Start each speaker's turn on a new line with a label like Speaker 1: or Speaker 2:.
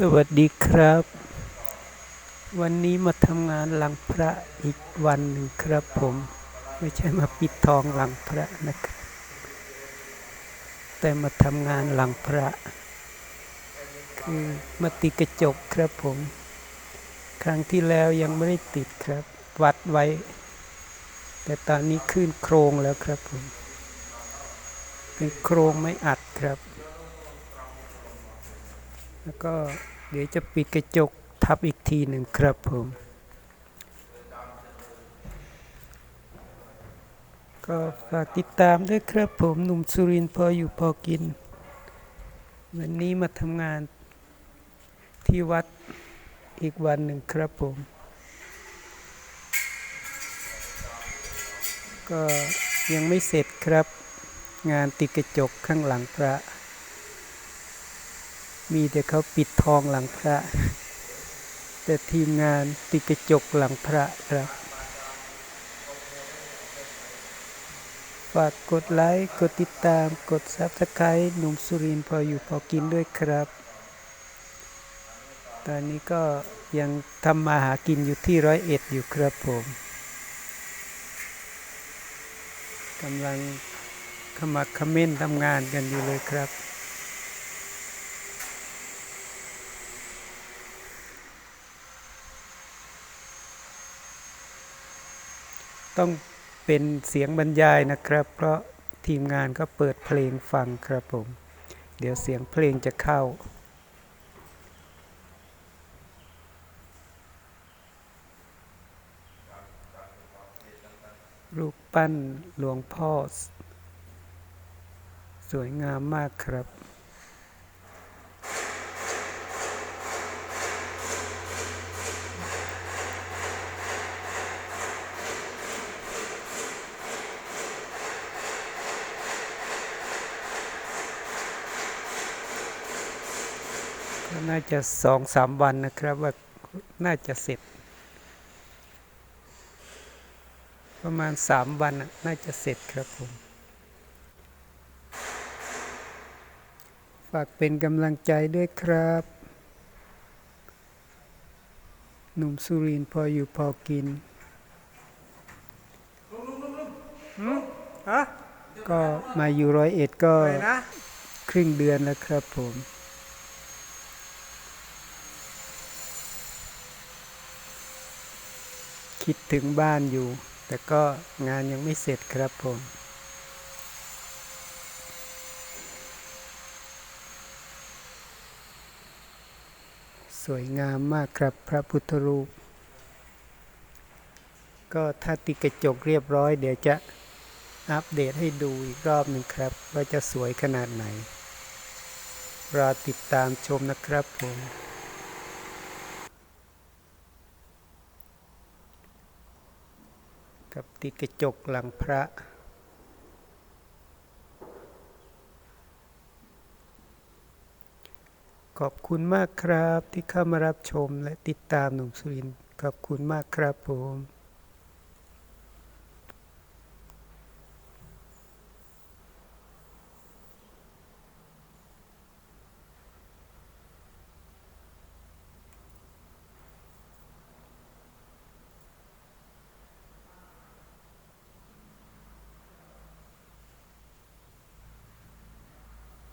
Speaker 1: สวัสดีครับ วันนี้มาทำงานหลังพระอีกวันหนึ่งครับผม ไม่ใช่มาปิดทองหลังพระนะครับ แต่มาทำงานหลังพระ คือมาติดกระจกครับผม ครั้งที่แล้วยังไม่ได้ติดครับ วัดไว้ แต่ตอนนี้ขึ้นโครงแล้วครับผม เป็นโครงไม่อัดครับ แล้วก็เดี๋ยวจะปิดกระจกทับอีกทีหนึ่งครับผม ก็ฝากติดตามด้วยครับผมหนุ่มสุรินทร์พออยู่พอกิน วันนี้มาทำงานที่วัดอีกวันหนึ่งครับผม ก็ยังไม่เสร็จครับ งานติดกระจกข้างหลังพระ มีแต่เขาปิดทองหลังพระ แต่ทีมงานติดกระจกหลังพระครับฝากกดไลค์กดติดตามกดซับสไครต์หนุ่มสุรินพออยู่พอกินด้วยครับ ตอนนี้ก็ยังทำมาหากินอยู่ที่ร้อยเอ็ดอยู่ครับผมกำลังขมักขม้นทำงานกันอยู่เลยครับ ต้องเป็นเสียงบรรยายนะครับ เพราะทีมงานก็เปิดเพลงฟังครับผม เดี๋ยวเสียงเพลงจะเข้ารูปปั้นหลวงพ่อ สวยงามมากครับ ก็น่าจะสองสามวันนะครับว่าน่าจะเสร็จ ประมาณสามวันน่ะน่าจะเสร็จครับผม ฝากเป็นกำลังใจด้วยครับ หนุ่มสุรินทร์พออยู่พอกิน
Speaker 2: ฮะ
Speaker 1: ก็มาอยู่ร้อยเอ็ดก็
Speaker 2: อะไรนะ
Speaker 1: ครึ่งเดือนแล้วครับผม คิดถึงบ้านอยู่ แต่ก็งานยังไม่เสร็จครับผม สวยงามมากครับพระพุทธรูป ก็ถ้าติกระจกเรียบร้อย เดี๋ยวจะอัปเดตให้ดูอีกรอบหนึ่งครับ ว่าจะสวยขนาดไหนรอติดตามชมนะครับผม กับติดกระจกหลังพระขอบคุณมากครับที่เข้ามารับชมและติดตามหนุ่มสุรินทร์ขอบคุณมากครับผม